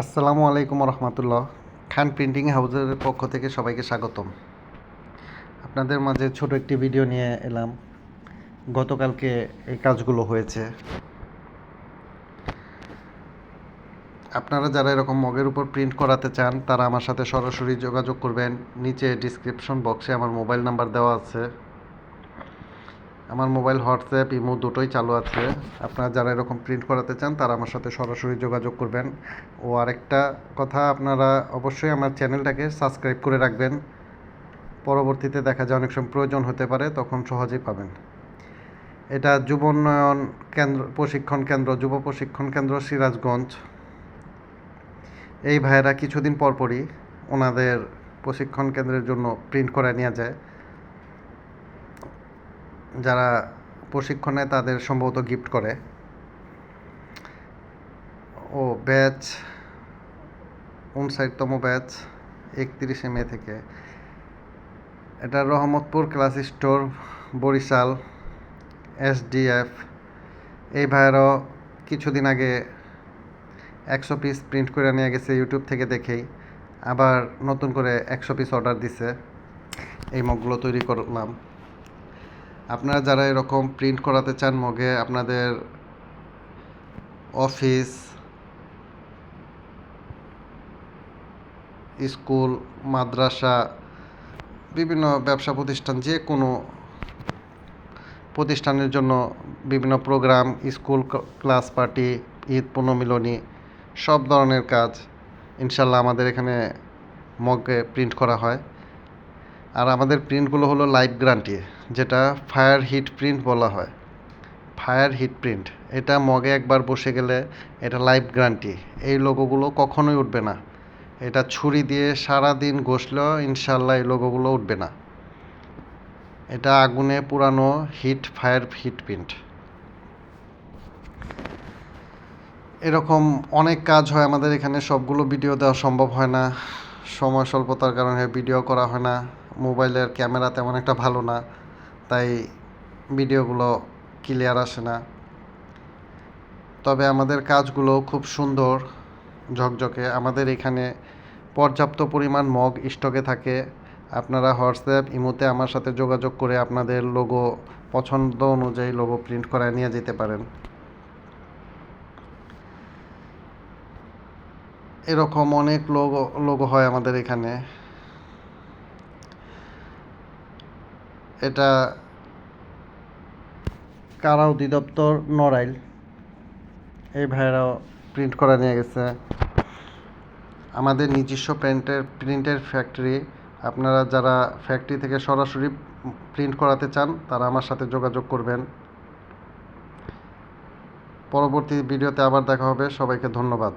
আসসালামু আলাইকুম রহমতুল্লাহ। খান প্রিন্টিং হাউসের পক্ষ থেকে সবাইকে স্বাগতম। আপনাদের মাঝে ছোট একটি ভিডিও নিয়ে এলাম। গতকালকে এই কাজগুলো হয়েছে। আপনারা যারা এরকম মগের উপর প্রিন্ট করাতে চান, তারা আমার সাথে সরাসরি যোগাযোগ করবেন। নিচে ডিসক্রিপশন বক্সে আমার মোবাইল নাম্বার দেওয়া আছে। আমার মোবাইল, হোয়াটসঅ্যাপ, ইমো দুটোই চালু আছে। আপনারা যারা এরকম প্রিন্ট করাতে চান, তারা আমার সাথে সরাসরি যোগাযোগ করবেন। ও আরেকটা কথা, আপনারা অবশ্যই আমার চ্যানেলটাকে সাবস্ক্রাইব করে রাখবেন। পরবর্তীতে দেখা যায় অনেক সময় প্রয়োজন হতে পারে, তখন সহজেই পাবেন। এটা যুব উন্নয়ন কেন্দ্র, প্রশিক্ষণ কেন্দ্র, যুব প্রশিক্ষণ কেন্দ্র, সিরাজগঞ্জ। এই ভাইয়েরা কিছুদিন পরপরই ওনাদের প্রশিক্ষণ কেন্দ্রের জন্য প্রিন্ট করে নিয়ে যায়। যারা প্রশিক্ষণে তাদের সম্ভবত গিফট করে। ও ব্যাচ উনষাটতম ব্যাচ একত্রিশে মে থেকে। এটা Rahmatpur class store Barishal SDF এই ভাইয়েরও কিছুদিন আগে একশো পিস প্রিন্ট করে নিয়ে গেছে ইউটিউব থেকে দেখেই। আবার নতুন করে একশো পিস অর্ডার দিছে। এই মগগুলো তৈরি করলাম। আপনারা যারা এরকম প্রিন্ট করাতে চান মগে, আপনাদের অফিস স্কুল মাদ্রাসা, বিভিন্ন ব্যবসা প্রতিষ্ঠান, যে কোনো প্রতিষ্ঠানের জন্য বিভিন্ন programme school class party Eid পুনর্মিলনী সব ধরনের কাজ ইনশাল্লাহ আমাদের এখানে মগে প্রিন্ট করা হয়। আর আমাদের প্রিন্টগুলো হলো লাইভ গ্যারান্টি যেটা ফায়ার হিট প্রিন্ট বলা হয়। ফায়ার হিট প্রিন্ট এটা মগে একবার বসে গেলে এটা লাইভ গ্যারান্টি এই লোগোগুলো কখনোই উঠবে না। এটা ছুরি দিয়ে সারা দিন ঘষলেও ইনশাল্লাহ এই লোগোগুলো উঠবে না। এটা আগুনে পুরানো হিট ফায়ার হিট প্রিন্ট এরকম অনেক কাজ হয় আমাদের এখানে, সবগুলো ভিডিও দেওয়া সম্ভব হয় না। সময় স্বল্পতার কারণে ভিডিও করা হয় না। মোবাইলের ক্যামেরা তেমন একটা ভালো না। তাই ভিডিওগুলো ক্লিয়ার আসে না। তবে আমাদের কাজগুলো খুব সুন্দর, ঝকঝকে। আমাদের এখানে পর্যাপ্ত পরিমাণ মগ স্টকে থাকে। আপনারা হোয়াটসঅ্যাপ, ইমোতে আমার সাথে যোগাযোগ করে আপনাদের লোগো পছন্দ অনুযায়ী লোগো প্রিন্ট করায় নিয়ে যেতে পারেন। এরকম অনেক লোগো লোগো হয় আমাদের এখানে। এটা কারা অধিদপ্তর? নড়াইল। এই ভাইয়েরাও প্রিন্ট করা নিয়ে গেছে। আমাদের নিজস্ব প্রিন্টের প্রিন্টের ফ্যাক্টরি আপনারা যারা ফ্যাক্টরি থেকে সরাসরি প্রিন্ট করাতে চান, তারা আমার সাথে যোগাযোগ করবেন। পরবর্তী ভিডিওতে আবার দেখা হবে। সবাইকে ধন্যবাদ।